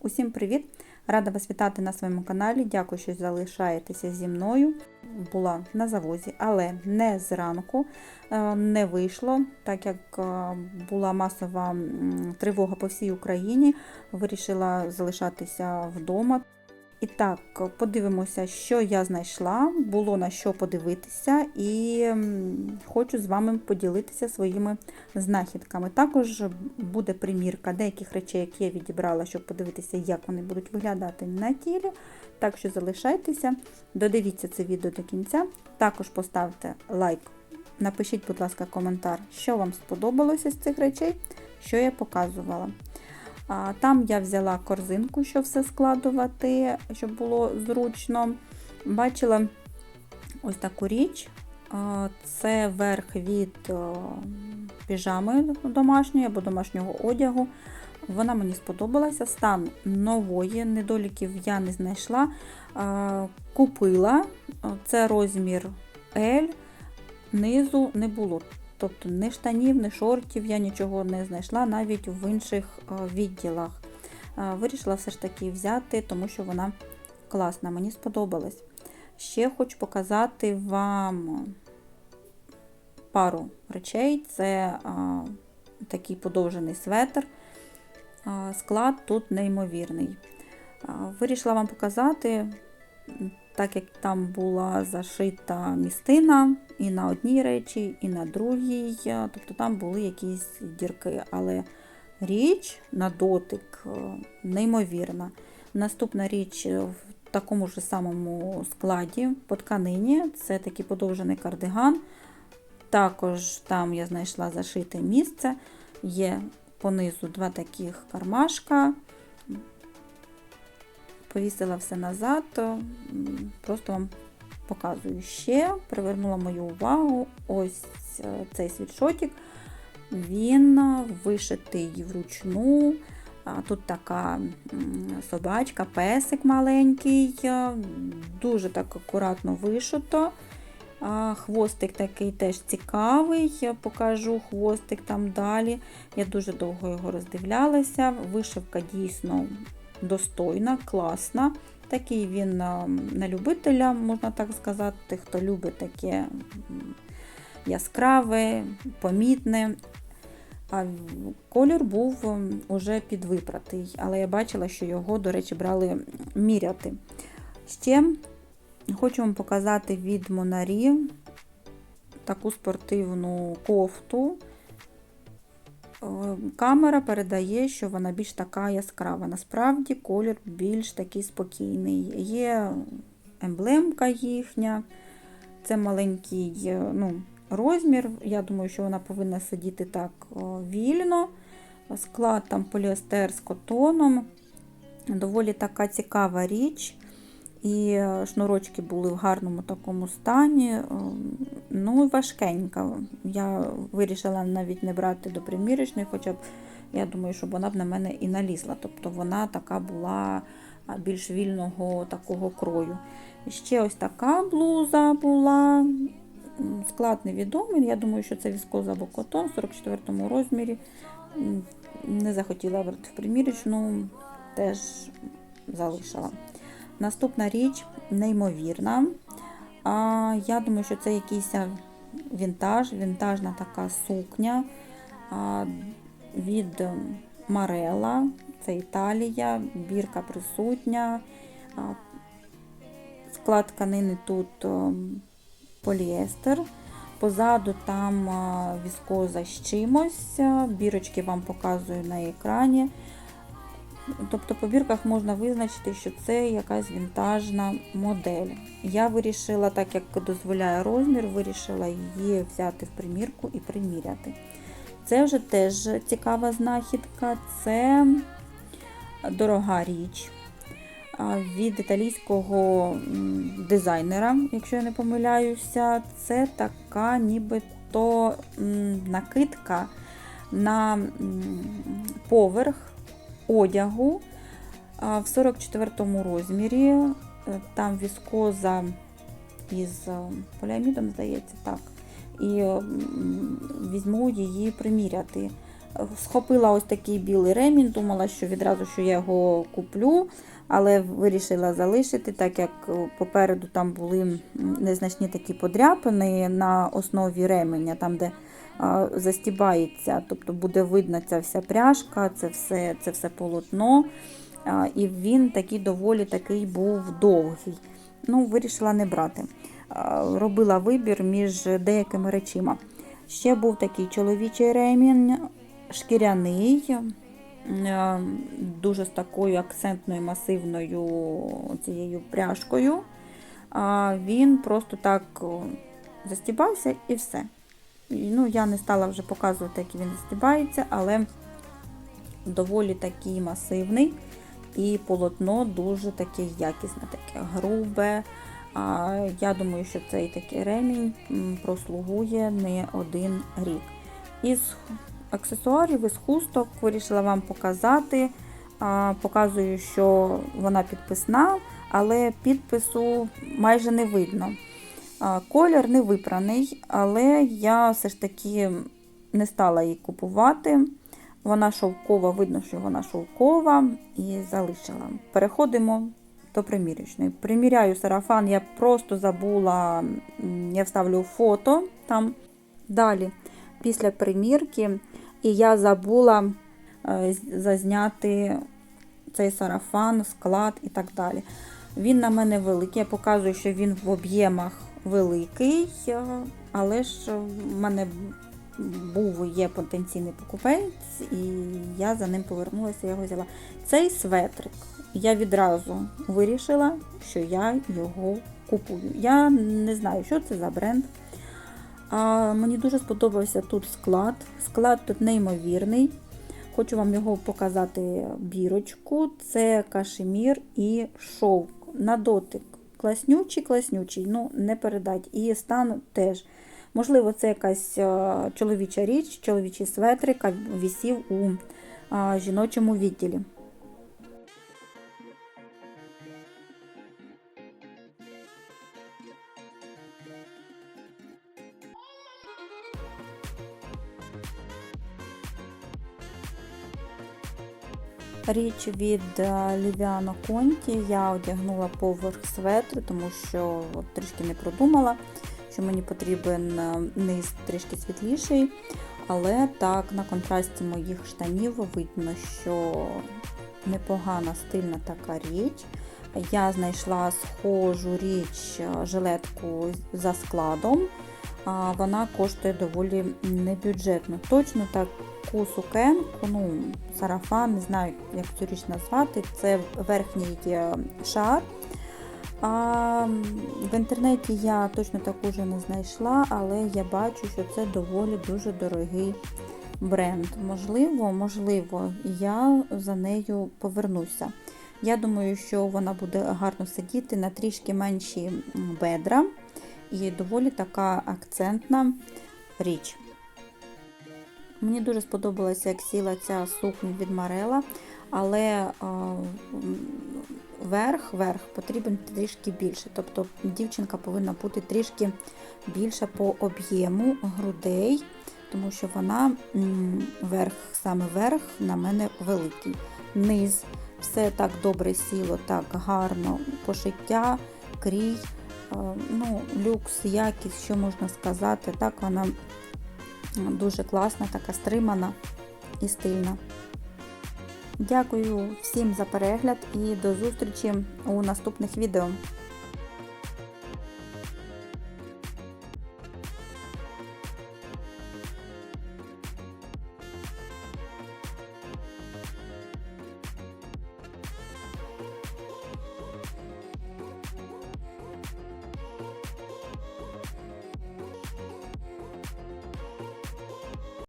Усім привіт! Рада вас вітати на своєму каналі. Дякую, що залишаєтеся зі мною. Була на завозі, але не зранку е, не вийшло, так як е, була масова тривога по всій Україні. Вирішила залишатися вдома. І так, подивимося, що я знайшла, було на що подивитися, і хочу з вами поділитися своїми знахідками. Також буде примірка деяких речей, які я відібрала, щоб подивитися, як вони будуть виглядати на тілі. Так що залишайтеся, додивіться це відео до кінця. Також поставте лайк, напишіть, будь ласка, коментар, що вам сподобалося з цих речей, що я показувала. Там я взяла корзинку, щоб все складувати, щоб було зручно. Бачила ось таку річ. Це верх від піжами домашньої або домашнього одягу. Вона мені сподобалася. Стан нової, недоліків я не знайшла. Купила, це розмір L, низу не було. Тобто ні штанів, ні шортів я нічого не знайшла навіть в інших відділах. Вирішила все ж таки взяти, тому що вона класна, мені сподобалась. Ще хочу показати вам пару речей. Це а, такий подовжений светр. А, склад тут неймовірний. А, вирішила вам показати так як там була зашита містина і на одній речі, і на другій, тобто там були якісь дірки. Але річ на дотик неймовірна. Наступна річ в такому ж самому складі по тканині це такий подовжений кардиган. Також там я знайшла зашите місце, є понизу два таких кармашка повісила все назад, просто вам показую ще, привернула мою увагу ось е, цей світшотик. Він вишитий вручну. Тут така собачка, песик маленький, е, дуже так акуратно вишито. Хвостик такий теж цікавий, я покажу хвостик там далі. Я дуже довго його роздивлялася. Вишивка дійсно достойна, класна. Такий він на любителя, можна так сказати, хто любить таке яскраве, помітне. А колір був уже підвипратий, але я бачила, що його, до речі, брали міряти. Ще хочу вам показати від Монарі таку спортивну кофту. Е, камера передає, що вона більш така яскрава. Насправді колір більш такий спокійний. Є емблемка їхня, це маленький е, ну, розмір. Я думаю, що вона повинна сидіти так вільно. Склад там поліестер з котоном. Доволі така цікава річ. І е, шнурочки були в гарному такому стані. Е, ну важкенька. Я вирішила навіть не брати до примірочної, хоча б я думаю, щоб вона б на мене і налізла. Тобто вона така була більш вільного такого крою. Ще ось така блуза була. Склад невідомий. Я думаю, що це віскоза або котон в 44 розмірі. Не захотіла брати в примірочну, теж залишила. Наступна річ неймовірна. А, Я думаю, що це якийсь вінтаж, вінтажна така сукня а, від Марела, це Італія, бірка присутня. А, склад тканини тут поліестер. Позаду там віскоза з чимось, бірочки вам показую на екрані. Тобто по бірках можна визначити, що це якась вінтажна модель. Я вирішила, так як дозволяє розмір, вирішила її взяти в примірку і приміряти. Це вже теж цікава знахідка, це дорога річ від італійського дизайнера, якщо я не помиляюся, це така нібито накидка на поверх одягу в 44 розмірі. Е, там віскоза із е, поліамідом, здається, так. І візьму її приміряти. Схопила ось такий білий ремінь, думала, що відразу що я його куплю, але вирішила залишити, так як е, попереду там були незначні такі подряпини на основі ременя, там, де застібається, тобто буде видно ця вся пряжка, це все, це все полотно. І він такий доволі такий був довгий. Ну, вирішила не брати. Робила вибір між деякими речима. Ще був такий чоловічий ремінь, шкіряний, дуже з такою акцентною масивною цією пряжкою. Він просто так застібався і все. Ну, я не стала вже показувати, як він застібається, але доволі такий масивний. І полотно дуже таке якісне, таке грубе. А, Я думаю, що цей такий ремінь прослугує не один рік. Із аксесуарів, із хусток вирішила вам показати. А, Показую, що вона підписна, але підпису майже не видно. Колір не випраний, але я все ж таки не стала її купувати. Вона шовкова, видно, що вона шовкова, і залишила. Переходимо до примірочної. Приміряю сарафан, я просто забула, я вставлю фото там. Далі, після примірки, і я забула е, зазняти цей сарафан, склад і так далі. Він на мене великий. Я показую, що він в об'ємах великий, е, але ж в мене був є потенційний покупець, і я за ним повернулася, я його взяла. Цей светрик я відразу вирішила, що я його купую. Я не знаю, що це за бренд. А, мені дуже сподобався тут склад. Склад тут неймовірний. Хочу вам його показати бірочку. Це кашемір і шовк. На дотик. Класнючий, класнючий, ну не передать. І стан теж. Можливо, це якась е, чоловіча річ, чоловічий светрик, висів у е, жіночому відділі. Річ від Лівіано Конті я одягнула поверх светру, тому що от, трішки не продумала, що мені потрібен е, низ трішки світліший. Але так, на контрасті моїх штанів видно, що непогана стильна така річ. Я знайшла схожу річ е, жилетку за складом. Вона коштує доволі небюджетно. Точно таку сукенку, ну, сарафан, не знаю, як цю річ назвати. Це верхній е, шар. А в інтернеті я точно таку вже не знайшла, але я бачу, що це доволі дуже дорогий бренд. Можливо, можливо, я за нею повернуся. Я думаю, що вона буде гарно сидіти на трішки менші бедра і доволі така акцентна річ. Мені дуже сподобалося, як сіла ця сукня від Марела, але е, верх, верх потрібен трішки більше. Тобто дівчинка повинна бути трішки більша по об'єму грудей, тому що вона верх, саме верх на мене великий. Низ все так добре сіло, так гарно пошиття, крій. Ну, люкс, якість, що можна сказати, так вона дуже класна, така стримана і стильна. Дякую всім за перегляд і до зустрічі у наступних відео.